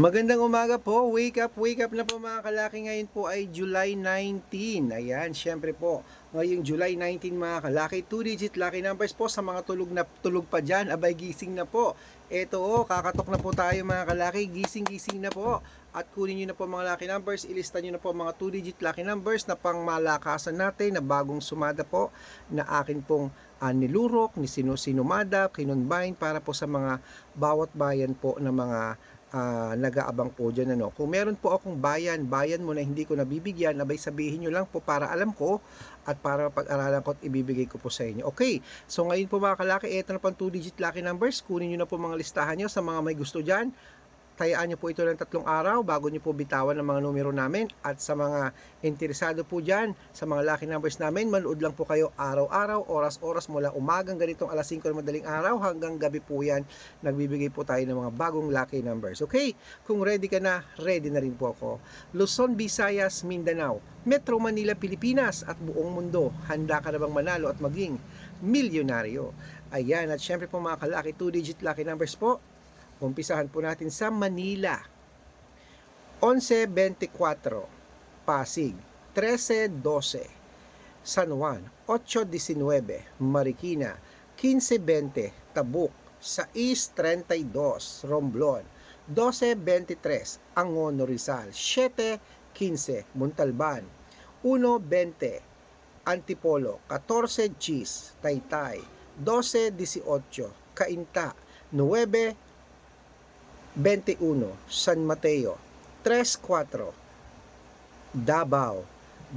Magandang umaga po. Wake up, wake up na po mga kalaki. Ngayon po ay July 19. Ayan, syempre po. Ngayong July 19 mga kalaki, 2-digit lucky numbers po sa mga tulog na tulog pa dyan. Abay, gising na po. Ito oh, kakatok na po tayo mga kalaki. Gising-gising na po. At kunin nyo na po mga lucky numbers. Ilista nyo na po mga 2-digit lucky numbers na pang malakasan natin na bagong sumada po na akin pong uh, nilurok, ni sino sinumada, kinonbine para po sa mga bawat bayan po na mga ah, nag-aabang po dyan. Ano. Kung meron po akong bayan, bayan mo na hindi ko nabibigyan, abay sabihin nyo lang po para alam ko at para pag-aralan ko at ibibigay ko po sa inyo. Okay, so ngayon po mga kalaki, ito na pang 2-digit lucky numbers. Kunin nyo na po mga listahan nyo sa mga may gusto dyan. Tayaan nyo po ito ng tatlong araw bago nyo po bitawan ang mga numero namin. At sa mga interesado po dyan, sa mga lucky numbers namin, manood lang po kayo araw-araw, oras-oras mula umagang ganitong alas 5 ng madaling araw hanggang gabi po yan. Nagbibigay po tayo ng mga bagong lucky numbers. Okay, kung ready ka na, ready na rin po ako. Luzon, Visayas, Mindanao, Metro Manila, Pilipinas at buong mundo. Handa ka na bang manalo at maging milyonaryo? Ayan, at syempre po mga kalaki, 2-digit lucky numbers po. Umpisahan po natin sa Manila. 11.24 Pasig. 13.12 San Juan. 8.19 Marikina. 15.20 Tabuk. 6.32 Romblon. 12.23 Angono Rizal. 7.15 Montalban. 1.20 Antipolo. 14 Cheese Taytay. 12.18 Cainta. 9 21 San Mateo. 3.4 Davao.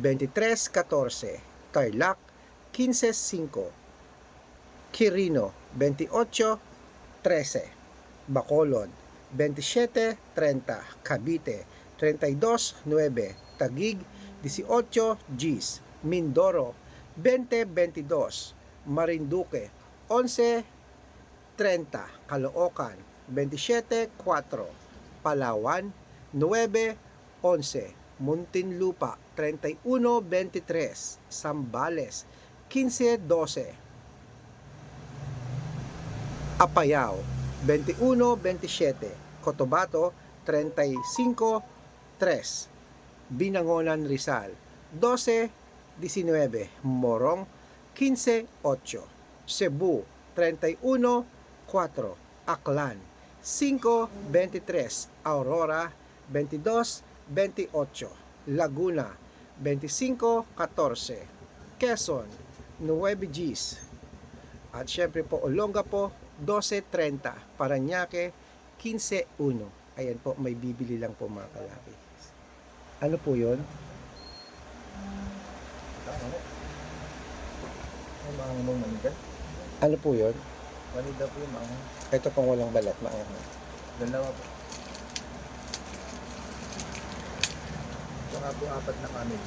23.14 Tarlac. 15.5 Quirino. 28.13 Bacolod. 27.30 Cavite. 32.9 Taguig. 18 Gs Mindoro. 20.22 Marinduque. 11.30 Caloocan 27.4 Palawan 9.11 Muntinlupa 31.23 Sambales 15.12 Apayao 21.27 Cotabato 35.3 Binangonan Rizal 12.19 Morong 15.8 Cebu 31.4 Aklan 5.23 Aurora 22.28 Laguna 25.14 Quezon 9 Gs. At syempre po Olongapo 12.30 Paranaque 15.1 ayan po may bibili lang po mga kalaki ano po yun? Ano po yun? Manida po yung mga ito pong walang balat maangang dalawa po. Saka po apat na kami.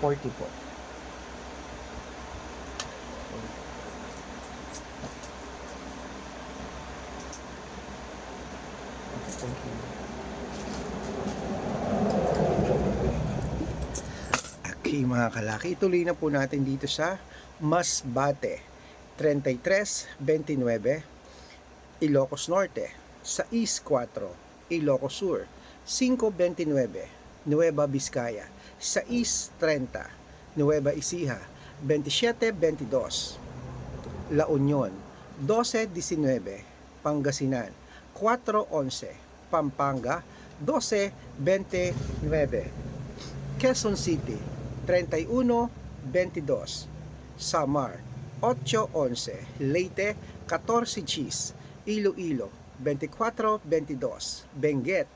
40 po Thank. Okay mga kalaki, ituloy na po natin dito sa Masbate 33-29 Ilocos Norte sa East 4 Ilocos Sur 5-29 Nueva Vizcaya. Sa East 30 Nueva Ecija 27-22 La Union 12-19 Pangasinan 4-11 Pampanga 12-29 Quezon City 31-22 Samar 8-11 Leyte 14 Cheese Iloilo 24-22 Benguet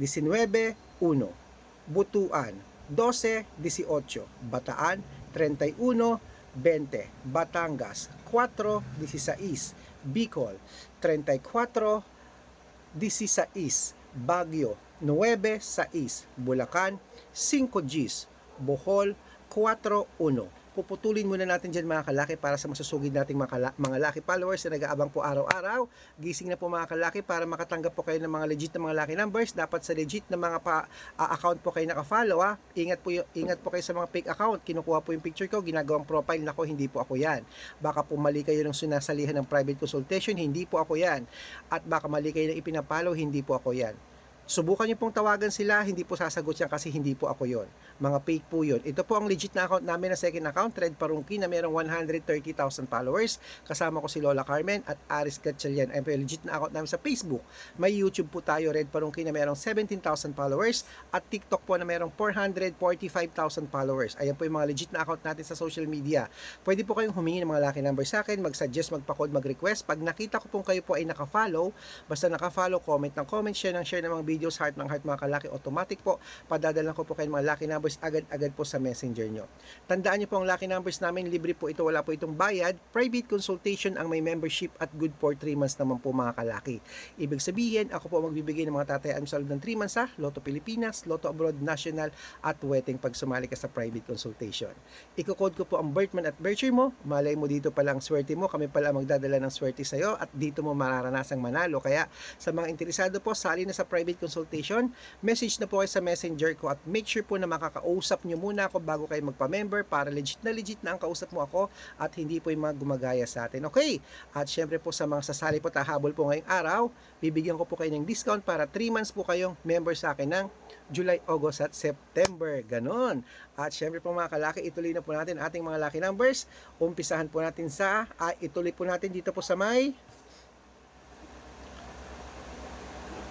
19-1 Butuan 12-18 Bataan 31-20 Batangas 4-16 Bicol 34-16 Baguio 9-6 Bulacan 5 Gs Bohol 4-1 puputulin muna natin dyan mga kalaki para sa masusugid nating mga, kala- mga lucky followers na nag-aabang po araw-araw. Gising na po mga kalaki para makatanggap po kayo ng mga legit na mga lucky numbers. Dapat sa legit na mga pa, ah, account po kayo nakafollow ha. Ingat po, ingat po kayo sa mga fake account. Kinukuha po yung picture ko, ginagawang profile. Nako, hindi po ako yan. Baka po mali kayo ng sinasalihan ng private consultation. Hindi po ako yan. At baka mali kayo ng ipinapalo. Hindi po ako yan. Subukan niyo pong tawagan sila, hindi po sasagot yan kasi hindi po ako yon. Mga fake po yun. Ito po ang legit na account namin na second account, Red Parungki, na mayroong 130,000 followers. Kasama ko si Lola Carmen at Aris Gatchalian. Ay po yung legit na account namin sa Facebook. May YouTube po tayo, Red Parungki, na mayroong 17,000 followers. At TikTok po na mayroong 445,000 followers. Ayan po yung mga legit na account natin sa social media. Pwede po kayong humingi ng mga lucky number sa akin, mag-suggest, magpa-code, mag-request. Pag nakita ko pong kayo po ay naka-follow, basta naka-follow, comment ng comment, share ng share ng mga videos, heart ng heart mga kalaki, automatic po, padadalan ko po kayo mga lucky numbers agad-agad po sa messenger nyo. Tandaan nyo po ang lucky numbers namin, libre po ito, wala po itong bayad. Private consultation ang may membership at good for 3 months naman po mga kalaki. Ibig sabihin, ako po magbibigay ng mga tatayaan sa loob ng 3 months sa Lotto Pilipinas, Lotto Abroad National at Weteng pag sumali ka sa private consultation. Iko-code ko po ang birthman at birth year mo. Malay mo dito pala ang swerte mo. Kami pala magdadala ng swerte sa'yo at dito mo mararanasang manalo. Kaya sa mga interesado po, sali na sa private consultation. Message na po kayo sa messenger ko at make sure po na makakausap nyo muna ako bago kayo magpa-member para legit na legit na ang kausap mo ako at hindi po yung mga gumagaya sa atin. Okay? At syempre po sa mga sasali po tahabol po ngayong araw, bibigyan ko po kayo ng discount para 3 months po kayong member sa akin ng July, August at September. Ganon. At syempre po mga kalaki, ituloy na po natin ating mga lucky numbers. Umpisahan po natin sa, ah, ituloy po natin dito po sa may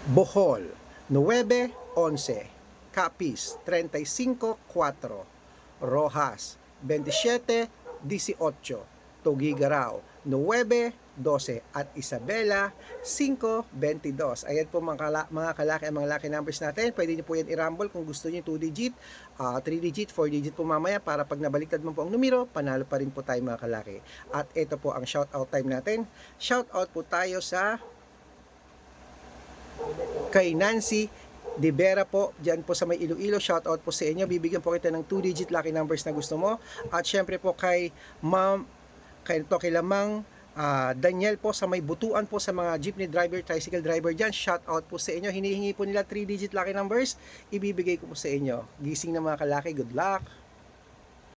Bohol, 9-11, Capiz, 35-4, Rojas, 27-18, Tugigaraw, 9-12, at Isabela, 5-22. Ayan po mga, kala, mga kalaki ang mga lucky numbers natin. Pwede nyo po yan i-rumble kung gusto nyo 2-digit, 3-digit, 4-digit po mamaya para pag nabaliktad mo po ang numero, panalo pa rin po tayo mga kalaki. At ito po ang shoutout time natin. Shoutout po tayo sa kay Nancy De Vera po, dyan po sa may Iloilo, shout out po sa inyo. Bibigyan po kita ng 2-digit lucky numbers na gusto mo. At syempre po kay Ma'am, kay to kay Lamang ah, Daniel po sa may butuan po sa mga jeepney driver, tricycle driver dyan. Shout out po sa inyo. Hinihingi po nila 3-digit lucky numbers. Ibibigay ko po sa inyo. Gising na mga kalaki, good luck.